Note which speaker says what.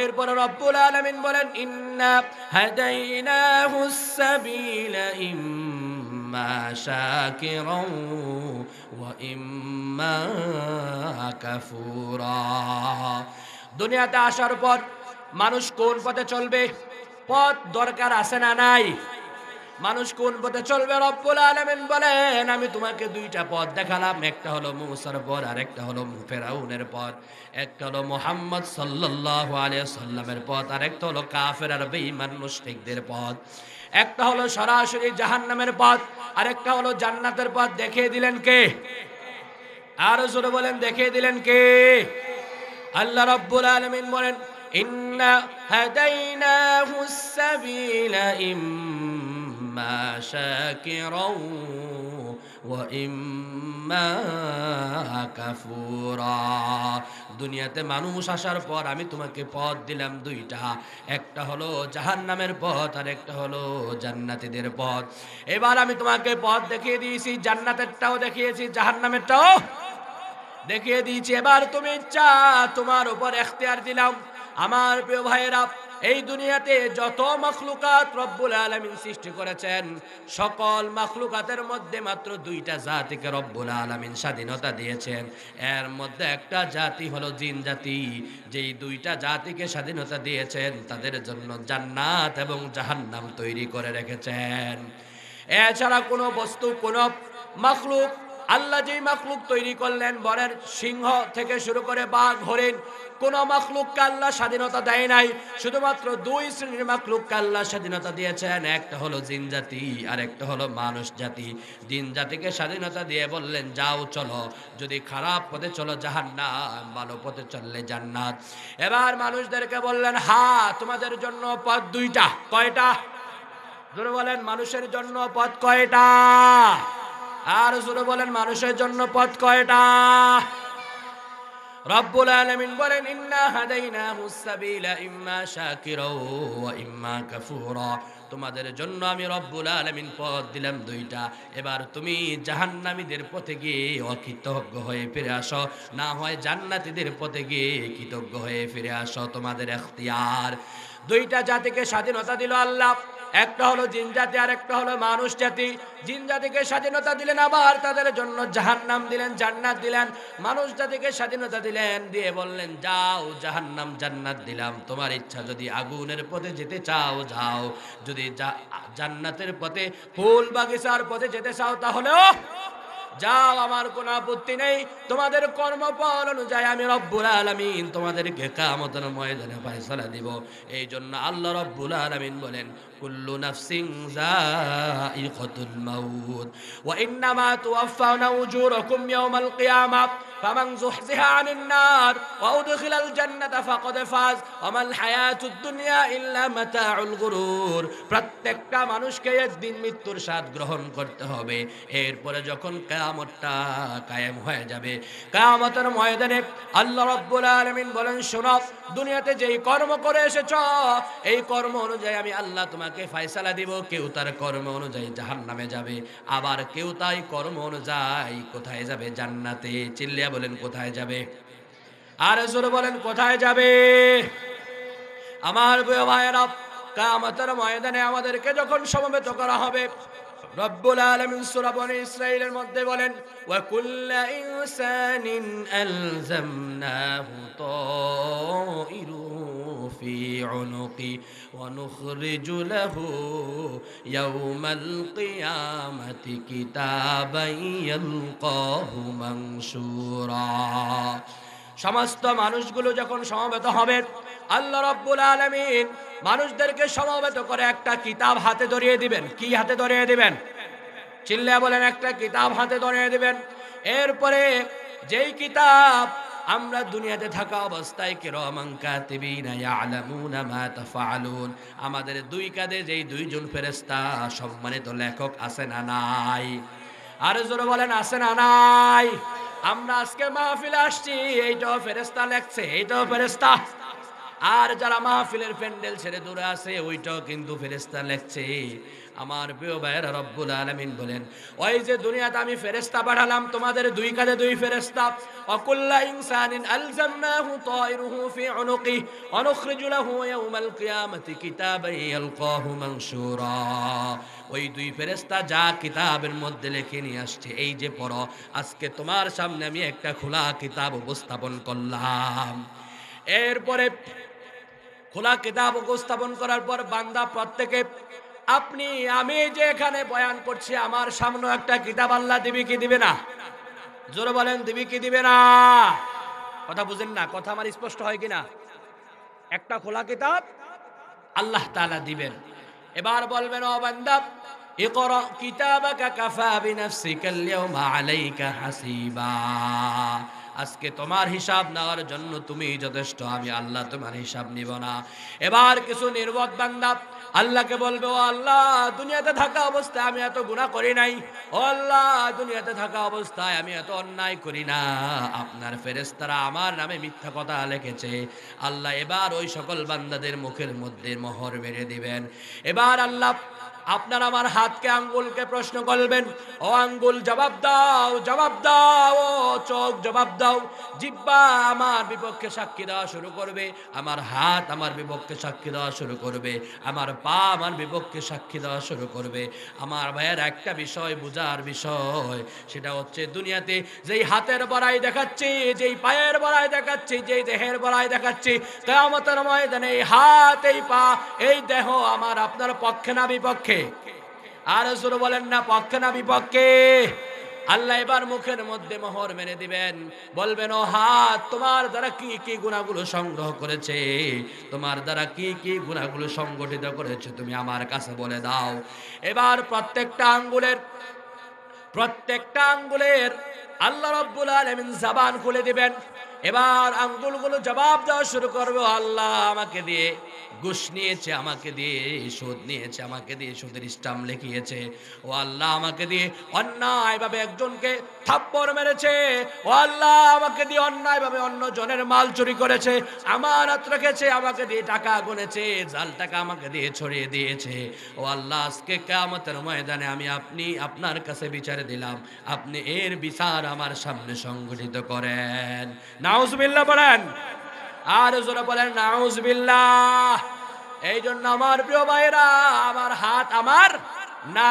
Speaker 1: এরপর রব্বুল আলামিন বলেন, ইন্না হাদাইনাহুস সাবিলা ইম্মা শাকিরাও ওয়া ইম্মা কাফুরা। দুনিয়াতে আসার পর মানুষ কোন পথে চলবে? পথ দরকার আছে না নাই? মানুষ কোন পথে চলবে? রব্বুল আলামিন বলেন, আমি তোমাকে দুইটা পথ দেখালাম। একটা হলো মুসার পর, আর একটা হলো ফেরাউনের পথ একটা হলো মোহাম্মদ সাল্লাল্লাহু আলাইহি সাল্লামের পথ, আর একটা হলো কাফের আর বেঈমান মুশরিকদের পথ। একটা হলো সরাসরি জাহান্নামের পথ, আর একটা হলো জান্নাতের পথ। দেখিয়ে দিলেন কে? আর জোরে বলেন, দেখিয়ে দিলেন কে? আল্লাহ রাব্বুল আলামিন বলেন, ইন্না হাদাইনাহুস সাবিলা ইম্মা শাকিরাও ওয়া ইম্মা কাফুরা দুনিয়াতে মানুষ আসার পর আমি তোমাকে পথ দিলাম দুইটা। একটা হলো জাহান্নামের পথ আর একটা হলো জান্নাতীদের পথ। এবার আমি তোমাকে পথ দেখিয়ে দিয়েছি, জান্নাতেরটাও দেখিয়েছি, জাহান্নামেরটাও দেখিয়ে দিয়েছি। এবার তুমি ইচ্ছা তোমার উপর এখতিয়ার দিলাম। আমার প্রিয় ভাইয়েরা এই দুনিয়াতে যত মখলুকাত রব্বুল আলমিন সৃষ্টি করেছেন, সকল মখলুকাতের মধ্যে মাত্র দুইটা জাতিকে রব্বুল আলমিন স্বাধীনতা দিয়েছেন। এর মধ্যে একটা জাতি হলো জিন জাতি। যেই দুইটা জাতিকে স্বাধীনতা দিয়েছেন, তাদের জন্য জান্নাত এবং জাহান্নাম তৈরি করে রেখেছেন। এছাড়া কোনো বস্তু, কোনো মখলুক আল্লাহ যেই মাখলুক তৈরি করলেন, বরের সিংহ থেকে শুরু করে বাঘ, হরিণ, কোন মাখলুককে আল্লাহ স্বাধীনতা দেয় নাই। শুধুমাত্র দুই শ্রেণির মাখলুককে আল্লাহ স্বাধীনতা দিয়েছেন, একটা হলো জিন জাতি, আর একটা হলো মানুষ জাতি। জিন জাতিকে স্বাধীনতা দিয়ে বললেন, যাও চলো, যদি খারাপ পথে চলো জাহান্নাম, ভালো পথে চললে জান্নাত। এবার মানুষদেরকে বললেন, হা, তোমাদের জন্য পথ দুইটা, কয়টা? ধরে বলেন, মানুষের জন্য পথ কয়টা? আর জোরে বলেন, মানুষের জন্য পথ কয়টা? রব্বুল আলামিন বলেন, ইন্না হাদাইনাহুস সাবিলা, ইম্মা শাকিরা ওয়া ইম্মা কাফুরা। তোমাদের জন্য আমি রব্বুল আলামিন পথ দিলাম দুইটা। এবার তুমি জাহান্নামীদের পথে গিয়ে অকৃতজ্ঞ হয়ে ফিরে আসো। না হয় জান্নাতীদের পথে গিয়ে কৃতজ্ঞ হয়ে ফিরে আসো। তোমাদের এখতিয়ার। দুইটা জাতিকে স্বাধীনতা দিল আল্লাহ। একটা হলো জিন জাতি আর একটা হলো মানুষ জাতি। জিন জাতিকে স্বাধীনতা দিলেন আবার তাদের জন্য জাহান্নাম দিলেন, জান্নাত দিলেন। মানুষ জাতিকে স্বাধীনতা দিলেন, দিয়ে বললেন, যাও জাহান্নাম, জান্নাত দিলাম। তোমার ইচ্ছা যদি আগুনের পথে যেতে চাও, যাও। যদি জান্নাতের পথে, ফুল বাগিচার পথে যেতে চাও, তাহলেও যাও। আমার কোনো আপত্তি নেই। তোমাদের কর্মফল অনুযায়ী আমি রব্বুল আলামিন তোমাদেরকে কামতের ময়দানে ফয়সালা দিব। এই জন্য আল্লাহ রব্বুল আলামিন বলেন মাউত ওয়া ইন্নামা তুওয়াফাউনা উজুরাকুম ইয়াওমাল কিয়ামাহ ফামান যুহজিহা আনিন নার ওয়া উদখিলাল জান্নাতা ফাকাদ ফাজ ওয়া মাল হায়াতুদ দুনিয়া ইল্লা মাতাউল গুরুর প্রত্যেকটা মানুষকে একদিন মৃত্যুর স্বাদ গ্রহণ করতে হবে। এরপরে যখন কিয়ামতটা কায়েম হয়ে যাবে, কিয়ামতের ময়দানে আল্লাহ রাব্বুল আলামিন বলেন, শোনো, দুনিয়াতে যেই কর্ম করে এসেছ, এই কর্ম অনুযায়ী আমি আল্লাহ তোমাকে ফয়সালা দিব, কেউ তার কর্ম অনুযায়ী জাহান্নামে যাবে। আবার কেউ তাই কর্ম অনুযায়ী কোথায় যাবে? জান্নাতে। চিল্লিয়া বলেন, কোথায় যাবে? আর জোরে বলেন, কোথায় যাবে? আমার প্রিয় ভাইয়েরা কামতের ময়দানে আমাদেরকে যখন সমবেত করা হবে, রব্বুল আলামিন সূরা বনি মধ্যে বলেন ইনসানিন আলজামনাহু তাইরু উনুকি ওয়া নুখরিজু লাহু ইয়াওমাল কিয়ামাতি কিতাবান ইয়ালকাহু মানশুরা সমস্ত মানুষগুলো যখন সমবেত হবে, আল্লাহ রব্বুল আলমিন মানুষদেরকে সমবেত করে একটা কিতাব হাতে ধরিয়ে দিবেন। কি হাতে ধরিয়ে দিবেন? চিল্লা বলেন, একটা কিতাব হাতে ধরিয়ে দিবেন। এরপরে যেই কিতাব আমরা দুনিয়াতে থাকা অবস্থায় মা তাফআলুন। আমাদের দুই কাঁধে যেই দুইজন ফেরেশতা, সম্মানিত লেখক আছে না নাই? আরে জোরে বলেন, আছে না নাই? আমরা আজকে মাহফিলে আসছি, এইটাও ফেরেস্তা লেখছে, এইটাও ফেরেস্তা আর যারা মাহফিলের প্যান্ডেল ছেড়ে দূরে আছে, ওইটাও কিন্তু ফেরেস্তা লেখছে। আমার প্রিয় ভাইয়েরা রব্বুল আলামিন বলেন, ওই যে দুনিয়াতে আমি ফেরেস্তা পাঠালাম, তোমাদের দুই কাঁধে দুই ফেরেস্তা অকুল্লা ইনসানিন আলজামনাহু তায়রুহু ফি উনুকি, অনুখরিজু লাহু ইয়াউমাল কিয়ামাতি কিতাবান ইয়ালকাহু মানশুরা। ওই দুই ফেরেস্তা যা কিতাবের মধ্যে লিখে নিয়ে আসছে, এই যে পড়ো, আজকে তোমার সামনে আমি একটা খোলা কিতাব উপস্থাপন করলাম। এরপরে খোলা কিতাব উপস্থাপন করার পর বান্দা প্রত্যেকে, আপনি, আমি যে এখানে বয়ান করছি, আমার সামনে একটা কিতাব আল্লাহ দিবি কি দিবে না? জোরে বলেন, দিবি কি দিবে না? কথা বুঝেন না, কথা আমার স্পষ্ট হয় কিনা? একটা খোলা কিতাব আল্লাহ তাআলা দিবেন। এবার বলবেন, ও বান্দা কিতাবাকা কাফা বিনাফসিকা আল-ইয়াওমা আলাইকা হাসিবা। আজকে তোমার হিসাব নেওয়ার জন্য তুমি যথেষ্ট, আমি আল্লাহ তোমার হিসাব নিব না। এবার কিছু নির্বোধ বান্দা আল্লাহকে বলবে, ও আল্লাহ, দুনিয়াতে থাকা অবস্থায় আমি এত গুনাহ করি নাই। ও আল্লাহ, দুনিয়াতে থাকা অবস্থায় আমি এত অন্যায় করি না। আপনার ফেরেস্তারা আমার নামে মিথ্যা কথা লিখেছে। আল্লাহ এবার ওই সকল বান্দাদের মুখের মধ্যে মোহর মেরে দিবেন। এবার আল্লাহ আপনার আমার হাতকে আঙ্গুলকে প্রশ্ন করবেন, ও আঙ্গুল, জবাব দাও জবাব দাও চোখ, জবাব দাও। জিব্বা আমার বিপক্ষে সাক্ষী দেওয়া শুরু করবে, আমার হাত আমার বিপক্ষে সাক্ষী দেওয়া শুরু করবে, আমার পা আমার বিপক্ষে সাক্ষী দেওয়া শুরু করবে। আমার ভাইয়ের একটা বিষয়, বোঝার বিষয়, সেটা হচ্ছে দুনিয়াতে যেই হাতের বড়াই দেখাচ্ছি, যেই পায়ের বড়াই দেখাচ্ছি, যেই দেহের বড়াই দেখাচ্ছি, কেয়ামতের ময়দানে এই হাত, এই পা, এই দেহ আমার আপনার পক্ষে না বিপক্ষে। আর শুরু বলেন না, পক্ষে না বিপক্ষে? আল্লাহ এবার মুখের মধ্যে মোহর মেরে দিবেন। বলবেন, ও হাত, তোমার দ্বারা কি কি গুণাগুলো সংগ্রহ করেছে? তোমার দ্বারা কি কি গুণাগুলো সংগঠিত করেছে? তুমি আমার কাছে বলে দাও। এবার প্রত্যেকটা আঙ্গুলের প্রত্যেকটা আঙ্গুলের আল্লাহ রব্বুল আলামিন জবান খুলে দিবেন। এবার আঙ্গুলগুলো জবাব দেওয়া শুরু করবে আল্লাহ আমাকে দিয়ে ঘুষ নিয়েছে, আমাকে দিয়ে সুদ নিয়েছে, আমাকে দিয়ে সুদের স্টাম্প লিখিয়েছে। ও আল্লাহ আমাকে দিয়ে অন্যায়ভাবে একজনকে থাপ্পড় মেরেছে। ও আল্লাহ আমাকে দিয়ে অন্যায়ভাবে অন্য জনের মাল চুরি করেছে, আমানত রেখেছে, আমাকে দিয়ে টাকা গুনেছে, জাল টাকা আমাকে দিয়ে ছড়িয়ে দিয়েছে। ও আল্লাহ, আজকে কেয়ামতের ময়দানে আমি আপনি, আপনার কাছে বিচারে দিলাম, আপনি এর বিচার আমার সামনে সংগঠিত করেন। নাউজবিল্লাহ বলেন। আর জোরে বলেন নাউজবিল্লা এই জন্য আমার প্রিয় ভাইরা আমার হাত আমার না